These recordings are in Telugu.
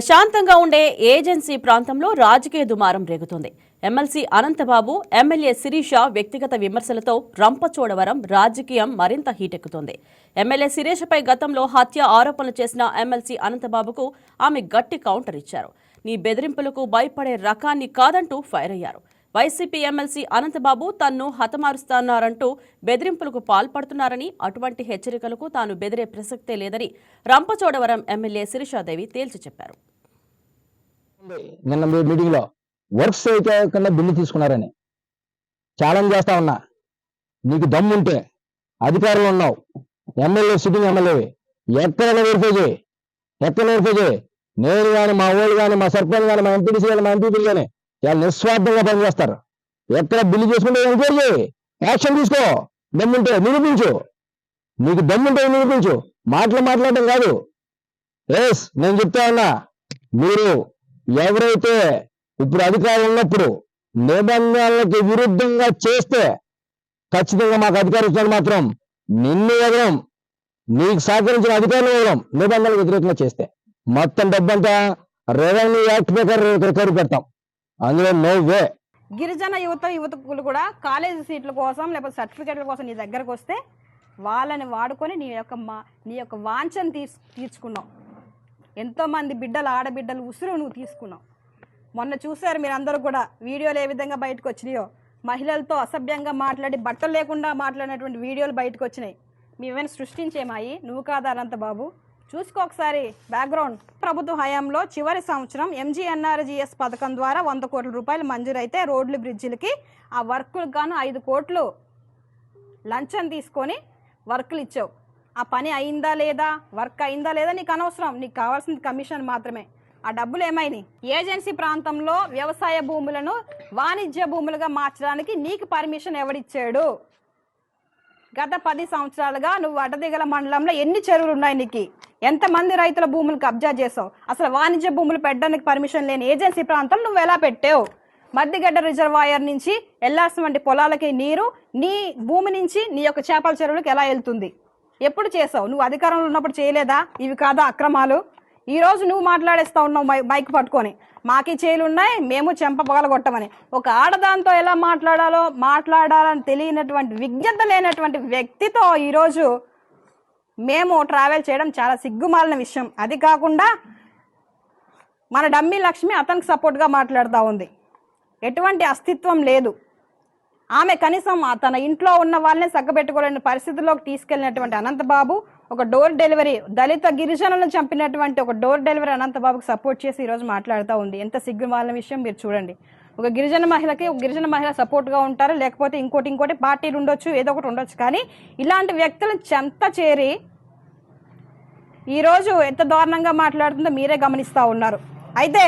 ప్రశాంతంగా ఉండే ఏజెన్సీ ప్రాంతంలో రాజకీయ దుమారం రేగుతుంది. ఎమ్మెల్సీ అనంతబాబు ఎమ్మెల్యే శిరీష వ్యక్తిగత విమర్శలతో రంపచోడవరం రాజకీయం మరింత హీటెక్కుతోంది. ఎమ్మెల్యే శిరీషపై గతంలో హత్య ఆరోపణలు చేసిన ఎమ్మెల్సీ అనంతబాబుకు ఆమె గట్టి కౌంటర్ ఇచ్చారు. నీ బెదిరింపులకు భయపడే రకాన్ని కాదంటూ ఫైర్ అయ్యారు. వైసీపీ ఎమ్మెల్సీ అనంతబాబు తన్ను హతమారుస్తున్నారంటూ బెదిరింపులకు పాల్పడుతున్నారని అటువంటి హెచ్చరికలకు తాను బెదిరే ప్రసక్తే లేదని రంపచోడవరం ఎమ్మెల్యే శిరీషాదేవి తేల్చి చెప్పారు. నిన్న మీ మీటింగ్లో వర్క్స్ చేయకుండా బిల్లు తీసుకున్నారని. ఛాలెంజ్ చేస్తా ఉన్నా. నీకు దమ్ముంటే అధికారులు ఉన్నావు. ఎమ్మెల్యే సిట్టింగ్ ఎమ్మెల్యే ఎక్కడ వెరిఫై చేయి? ఎక్కడ వెరిఫై చేయి? నేను కానీ మా ఊళ్ళు కానీ మా సర్పంచ్ కానీ మా ఎంపీడీసీ కానీ మా ఎంపీపీలు కానీ వాళ్ళు నిస్వార్థంగా పనిచేస్తారు ఎక్కడ బిల్లు చేసుకుంటే ఎంక్వైరీ చేయి. యాక్షన్ తీసుకో. దమ్ముంటే నిరూపించు. నీకు దమ్ముంటే నిరూపించు. మాటలు మాట్లాడటం కాదు. ఎస్ నేను చెప్తా ఉన్నా. మీరు ఎవరైతే ఇప్పుడు అధికారం ఉన్నప్పుడు నిబంధనలకు విరుద్ధంగా చేస్తే ఖచ్చితంగా మాకు అధికారం మాత్రం నిన్ను వదలం. నీకు సహకరించిన అధికారులు ఇవ్వడం నిబంధనలకు వ్యతిరేకంగా చేస్తే. మొత్తం డబ్బంతా రెవెన్యూ యాక్ట్ ప్రకారం రికవరీ పెడతాం. అందులో నో వే. గిరిజన యువత యువతకులు కూడా కాలేజీ సీట్ల కోసం లేకపోతే సర్టిఫికేట్ల కోసం నీ దగ్గరకు వస్తే వాళ్ళని వాడుకొని నీ యొక్క మా నీ యొక్క వాంఛను తీర్చు తీర్చుకున్నావు ఎంతోమంది బిడ్డలు ఆడబిడ్డలు ఉసురు నువ్వు తీసుకున్నావు. మొన్న చూశారు మీరు అందరూ కూడా వీడియోలు ఏ విధంగా బయటకు వచ్చినాయో? మహిళలతో అసభ్యంగా మాట్లాడి బట్టలు లేకుండా మాట్లాడినటువంటి వీడియోలు బయటకు వచ్చినాయి. మేమేమైనా సృష్టించేమాయి? నువ్వు కాదా అనంత బాబు. చూసుకో ఒకసారి బ్యాక్గ్రౌండ్. ప్రభుత్వ హయాంలో చివరి సంవత్సరం ఎంజీఎన్ఆర్జీఎస్ పథకం ద్వారా వంద కోట్ల రూపాయలు మంజూరైతే రోడ్లు బ్రిడ్జిలకి ఆ వర్కులకు గాను ఐదు కోట్లు లంచం తీసుకొని వర్కులు ఇచ్చావు. ఆ పని అయిందా లేదా? వర్క్ అయిందా లేదా నీకు అనవసరం. నీకు కావాల్సింది కమిషన్ మాత్రమే. ఆ డబ్బులు ఏమైనాయి? ఏజెన్సీ ప్రాంతంలో వ్యవసాయ భూములను వాణిజ్య భూములుగా మార్చడానికి నీకు పర్మిషన్ ఎవడిచ్చాడు గత పది సంవత్సరాలుగా నువ్వు అడ్డదిగల మండలంలో ఎన్ని చెరువులు ఉన్నాయి నీకు? ఎంతమంది రైతుల భూములు కబ్జా చేసావు అసలు వాణిజ్య భూములు పెట్టడానికి పర్మిషన్ లేని ఏజెన్సీ ప్రాంతం నువ్వు ఎలా పెట్టావు? మద్దిగడ్డ రిజర్వాయర్ నుంచి వెళ్ళాల్సినటువంటి పొలాలకి నీరు నీ భూమి నుంచి నీ యొక్క చేపల చెరువులకు ఎలా వెళ్తుంది? ఎప్పుడు చేసావు? నువ్వు అధికారంలో ఉన్నప్పుడు చేయలేదా? ఇవి కాదా అక్రమాలు. ఈ రోజు నువ్వు మాట్లాడేస్తా ఉన్నావు మై మైక్ పట్టుకొని. మాకి చేలు ఉన్నాయి మేము చెంప పగలగొట్టమని ఒక ఆడదాంతో ఎలా మాట్లాడాలో మాట్లాడాలని తెలియనటువంటి విజ్ఞత లేనటువంటి వ్యక్తితో ఈరోజు మేము ట్రావెల్ చేయడం చాలా సిగ్గుమాలిన విషయం. అది కాకుండా మన డమ్మీ లక్ష్మి అతనికి సపోర్ట్గా మాట్లాడుతూ ఉంది. ఎటువంటి అస్తిత్వం లేదు. ఆమె కనీసం తన ఇంట్లో ఉన్న వాళ్ళని సగ్గబెట్టుకోలేని పరిస్థితుల్లోకి తీసుకెళ్ళినటువంటి అనంతబాబు ఒక డోర్ డెలివరీ దళిత గిరిజనులను చంపినటువంటి ఒక డోర్ డెలివరీ అనంతబాబుకి సపోర్ట్ చేసి ఈరోజు మాట్లాడుతూ ఉంది. ఎంత సిగ్గు వాళ్ళ విషయం మీరు చూడండి. ఒక గిరిజన మహిళకి ఒక గిరిజన మహిళ సపోర్ట్గా ఉంటారు లేకపోతే ఇంకోటి ఇంకోటి పార్టీలు ఉండొచ్చు ఏదో ఒకటి ఉండొచ్చు. కానీ ఇలాంటి వ్యక్తులను చెంత చేరి ఈరోజు ఎంత దారుణంగా మాట్లాడుతుందో మీరే గమనిస్తూ ఉన్నారు. అయితే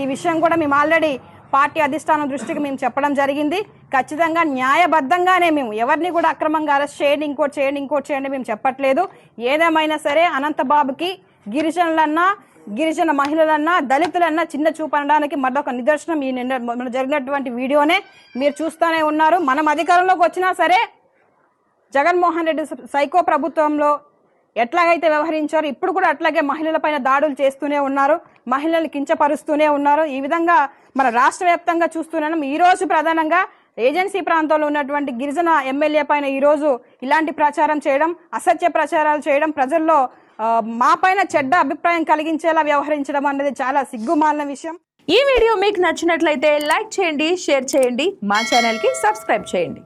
ఈ విషయం కూడా మేము ఆల్రెడీ పార్టీ అధిష్టానం దృష్టికి మేము చెప్పడం జరిగింది. ఖచ్చితంగా న్యాయబద్ధంగానే మేము ఎవరిని కూడా అక్రమంగా అరెస్ట్ చేయండి ఇంకోటి చేయండి ఇంకోటి చేయండి మేము చెప్పట్లేదు. ఏదేమైనా సరే అనంతబాబుకి గిరిజనులన్నా గిరిజన మహిళలన్నా దళితులన్నా చిన్న చూపనడానికి మరొక నిదర్శనం ఈ నిన్న జరిగినటువంటి వీడియోనే. మీరు చూస్తూనే ఉన్నారు. మనం అధికారంలోకి వచ్చినా సరే జగన్మోహన్ రెడ్డి సైకో ప్రభుత్వంలో ఎట్లాగైతే వ్యవహరించారో ఇప్పుడు కూడా అట్లాగే మహిళలపైన దాడులు చేస్తూనే ఉన్నారు మహిళలు కించపరుస్తూనే ఉన్నారు. ఈ విధంగా మన రాష్ట్ర వ్యాప్తంగా చూస్తున్నాం ఈ రోజు ప్రధానంగా ఏజెన్సీ ప్రాంతంలో ఉన్నటువంటి గిరిజన ఎమ్మెల్యే పైన ఈరోజు ఇలాంటి ప్రచారం చేయడం అసత్య ప్రచారాలు చేయడం ప్రజల్లో మా పైన చెడ్డ అభిప్రాయం కలిగించేలా వ్యవహరించడం అనేది చాలా సిగ్గుమాలిన విషయం. ఈ వీడియో మీకు నచ్చినట్లయితే లైక్ చేయండి షేర్ చేయండి మా ఛానల్కి సబ్స్క్రైబ్ చేయండి.